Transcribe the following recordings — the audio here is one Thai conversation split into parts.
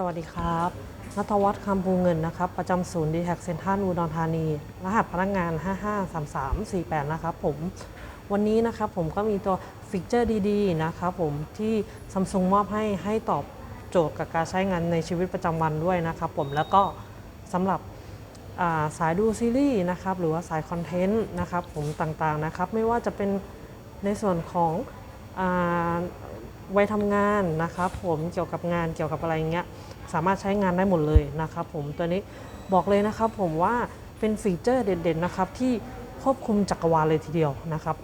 สวัสดีครับนัทวัฒน์คำภูเงินนะครับ ประจำศูนย์ดีแท็กเซ็นทรัลอุดรธานี รหัสพนักงาน 553348 นะครับผมวันนี้นะครับผมก็มีตัวฟิกเจอร์ดีๆนะครับผมที่ซัมซุงมอบให้ให้ตอบโจทย์กับการใช้งานในชีวิตประจำวันด้วยนะครับผมแล้วก็สำหรับาสายดูซีรีส์นะครับหรือว่าสายคอนเทนต์นะครับผมต่างๆนะครับไม่ว่าจะเป็นในส่วนของ วัยทำงานนะครับผมเกี่ยวกับงานเกี่ยวกับอะไรเงี้ยสามารถใช้งานได้หมดเลยนะครับผมตัวนี้บอกเลยนะครับผมว่าเป็นฟีเจอร์เด่นๆนะครับที่ควบคุมจักรวาลเลยทีเดียวนะครับ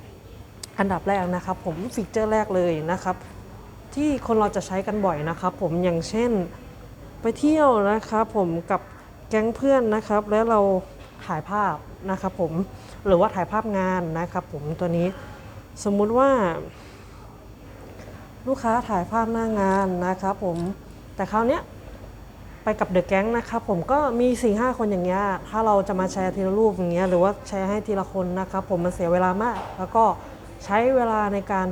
อันดับแรกนะครับผมฟีเจอร์แรกเลยนะครับที่คนเราจะใช้กันบ่อยนะครับผมอย่างเช่นไปเที่ยวนะครับผมกับแก๊งเพื่อนนะครับแล้วเราถ่ายภาพนะครับผมหรือว่าถ่ายภาพงานนะครับผมตัวนี้สมมุติว่า ลูกค้าถ่ายภาพหน้างานนะครับผมแต่คราวเนี้ยไปกับเดอะแก๊งนะครับผมก็มี4ี่ห้าคนอย่างเงี้ยถ้าเราจะมาแชร์ทีละรูปอย่างเงี้ยหรือว่าแชร์ให้ทีละคนนะครับผมมันเสียเวลามาก แล้วก็ใช้เวลาในการ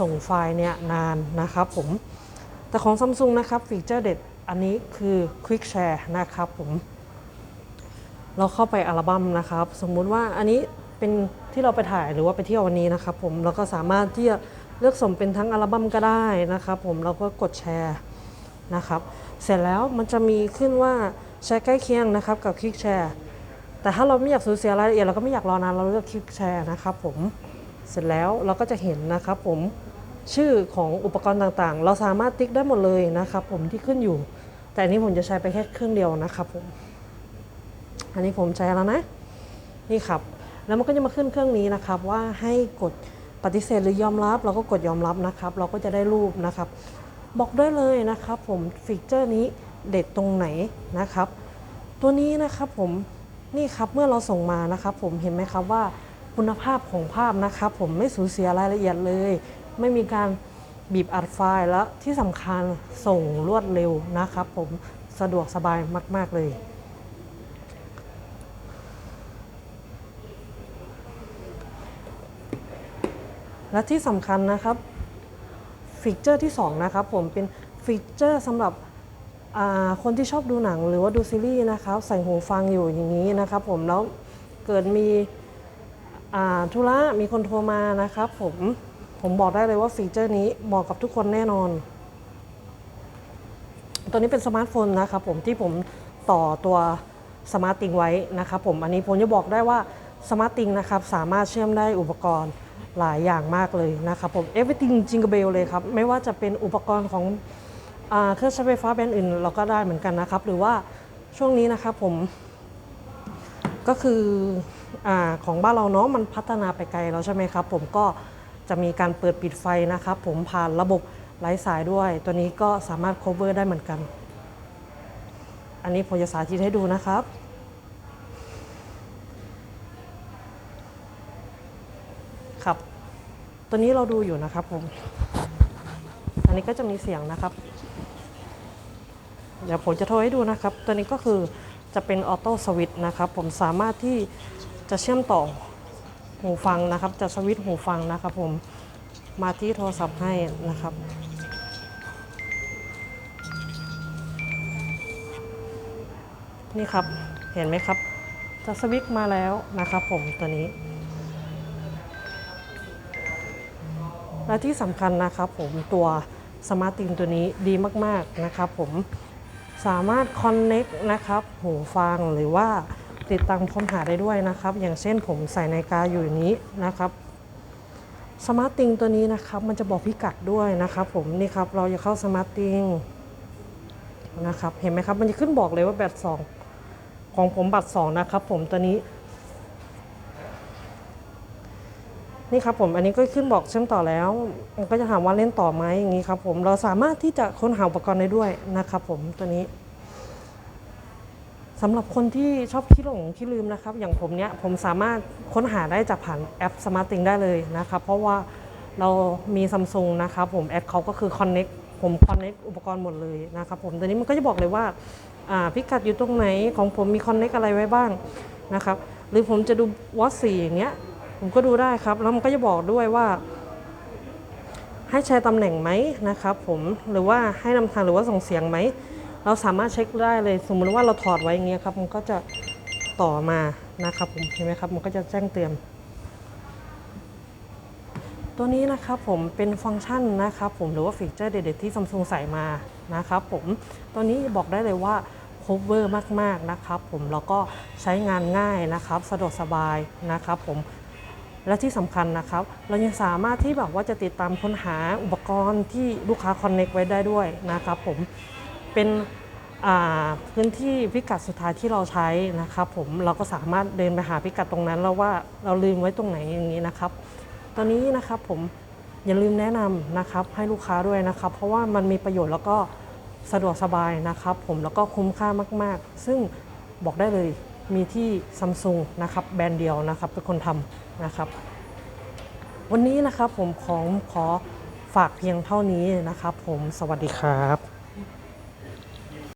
ส่งไฟล์เนี่ยนานนะครับผมแต่ของ Samsung นะครับฟีเจอร์เด็ดอันนี้คือ Quick Share นะครับผมเราเข้าไปอัลบั้มนะครับ สมมุติว่าอันนี้เป็นที่เราไปถ่ายหรือว่าไปเที่ยววันนี้นะครับผมเราก็สามารถที่จะ เลือกส่งเป็นทั้งอัลบั้มก็ได้นะครับผมเราก็กดแชร์นะครับ เสร็จแล้วมันจะมีขึ้นว่าแชร์ใกล้เคียงนะครับกับ Quick Share แต่ถ้าเราไม่อยากสูญเสียรายละเอียดเราก็ไม่อยากรอนานเราเลือก Quick Share นะครับผมเสร็จแล้วเราก็จะเห็นนะครับผมชื่อของอุปกรณ์ต่างๆ เราสามารถติ๊กได้หมดเลยนะครับผมที่ขึ้นอยู่ แต่อันนี้ผมจะใช้ไปแค่เครื่องเดียวนะครับผมอันนี้ผมใช้แล้วนะนี่ครับ แล้วมันก็จะมาขึ้นเครื่องนี้นะครับว่าให้กด ปฏิเสธหรือยอมรับเราก็กดยอมรับนะครับ เราก็จะได้รูปนะครับ บอกได้เลยนะครับ ผมฟีเจอร์นี้เด็ดตรงไหนนะครับ ตัวนี้นะครับผมนี่ครับเมื่อเราส่งมานะครับ ผมเห็นไหมครับว่าคุณภาพของภาพนะครับ ผมไม่สูญเสียรายละเอียดเลย ไม่มีการบีบอัดไฟล์และที่สำคัญส่งรวดเร็วนะครับ ผมสะดวกสบายมาก ๆเลย และที่สำคัญนะครับฟีเจอร์ที่ 2 นะครับผมเป็นฟีเจอร์สำหรับคนที่ชอบดูหนังหรือว่าดูซีรีส์นะครับ ใส่หูฟังอยู่อย่างนี้นะครับ ผมแล้วเกิดมีธุระมีคนโทรมานะครับ ผมผมบอกได้เลยว่าฟีเจอร์นี้เหมาะกับทุกคนแน่นอน ตัวนี้เป็นสมาร์ทโฟนนะครับผมที่ผมต่อตัวสมาร์ตติงไว้นะครับผมอันนี้ผมจะบอกได้ว่าสมาร์ตติงนะครับสามารถเชื่อมได้อุปกรณ์ หลายอย่างมากเลยนะครับผม everything jingle bell เลยครับ ไม่ว่าจะเป็นอุปกรณ์ของอเครื่องใช้ไฟฟ้าแบรนด์อื่น เราก็ได้เหมือนกันนะครับ หรือว่าช่วงนี้นะครับผม ก็คืออของบ้านเราเนาะมันพัฒนาไปไกลแล้วใช่ไหมครับผมก็จะมีการเปิดปิดไฟนะครับผมผ่านระบบไร้สายด้วย ตัวนี้ก็สามารถ cover ได้เหมือนกัน อันนี้ผมจะสาธิตให้ดูนะครับ ครับ ตัวนี้เราดูอยู่นะครับผม อันนี้ก็จะมีเสียงนะครับ เดี๋ยวผมจะโทรให้ดูนะครับ ตัวนี้ก็คือจะเป็นออโต้สวิตช์นะครับ ผมสามารถที่จะเชื่อมต่อหูฟังนะครับ จะสวิตช์หูฟังนะครับ ผมมาที่โทรศัพท์ให้นะครับนี่ครับ เห็นไหมครับ จะสวิตมาแล้วนะครับผมตัวนี้ และที่สำคัญนะครับผมตัวสมาร์ตติงตัวนี้ดีมากๆนะครับผมสามารถคอนเน็กนะครับหูฟังหรือว่าติดตั้งพร้อมหาได้ด้วยนะครับ อย่างเช่นผมใส่ในาฬิกาอยู่อย่างนี้นะครับสมาร์ตติงตัวนี้นะครับ มันจะบอกพิกัดด้วยนะครับผมนี่ครับเราจะเข้าสมาร์ตติงนะครับเห็นไหมครับ มันจะขึ้นบอกเลยว่าแบตสองของผมบัตรสองนะครับผมตัวนี้ นี่ครับผมอันนี้ก็ขึ้นบอกเชื่อมต่อแล้วมันก็จะถามว่าเล่นต่อไหมอย่างนี้ครับผมเราสามารถที่จะค้นหาอุปกรณ์ได้ด้วยนะครับผมตัวนี้สำหรับคนที่ชอบขี้หลงขี้ลืมนะครับ อย่างผมเนี้ยผมสามารถค้นหาได้จากผ่านแอป Smart Thing ได้เลยนะครับ เพราะว่าเรามีซัมซุงนะครับผมแอปเขาก็คือ Connect ผม Connect อุปกรณ์หมดเลยนะครับผมตัวนี้มันก็จะบอกเลยว่าอ่าพิกัดอยู่ตรงไหนของผมมี Connect อะไรไว้บ้างนะครับ หรือผมจะดูวอตสี่อย่างเงี้ย ผมก็ดูได้ครับ แล้วมันก็จะบอกด้วยว่า ให้แชร์ตำแหน่งไหมนะครับผมหรือว่าให้นำทางหรือว่าส่งเสียงไหม เราสามารถเช็คได้เลย สมมติว่าเราถอดไว้อย่างเงี้ยครับมันก็จะต่อมานะครับผมเห็นไหมครับมันก็จะแจ้งเตือนตัวนี้นะครับผมเป็นฟังก์ชันนะครับผมหรือว่าฟีเจอร์เด็ดๆที่ซัมซุงใส่มานะครับผมตัวนี้บอกได้เลยว่า cover มากๆนะครับผมแล้วก็ใช้งานง่ายนะครับ สะดวกสบายนะครับผม และที่สำคัญนะครับ เรายังสามารถที่แบบว่าจะติดตามค้นหาอุปกรณ์ที่ลูกค้า connect ไว้ได้ด้วยนะครับผมเป็นพื้นที่พิกัดสุดท้ายที่เราใช้นะครับผมเราก็สามารถเดินไปหาพิกัดตรงนั้น แล้วว่าเราลืมไว้ตรงไหนอย่างนี้นะครับ ตอนนี้นะครับผมอย่าลืมแนะนำนะครับให้ลูกค้าด้วยนะครับ เพราะว่ามันมีประโยชน์แล้วก็สะดวกสบายนะครับ ผมแล้วก็คุ้มค่ามาก ๆ ซึ่งบอกได้เลย มีที่ซัมซุงนะครับแบรนด์เดียวนะครับเป็นคนทำนะครับ วันนี้นะครับผมของขอฝากเพียงเท่านี้นะครับ ผมสวัสดีครับ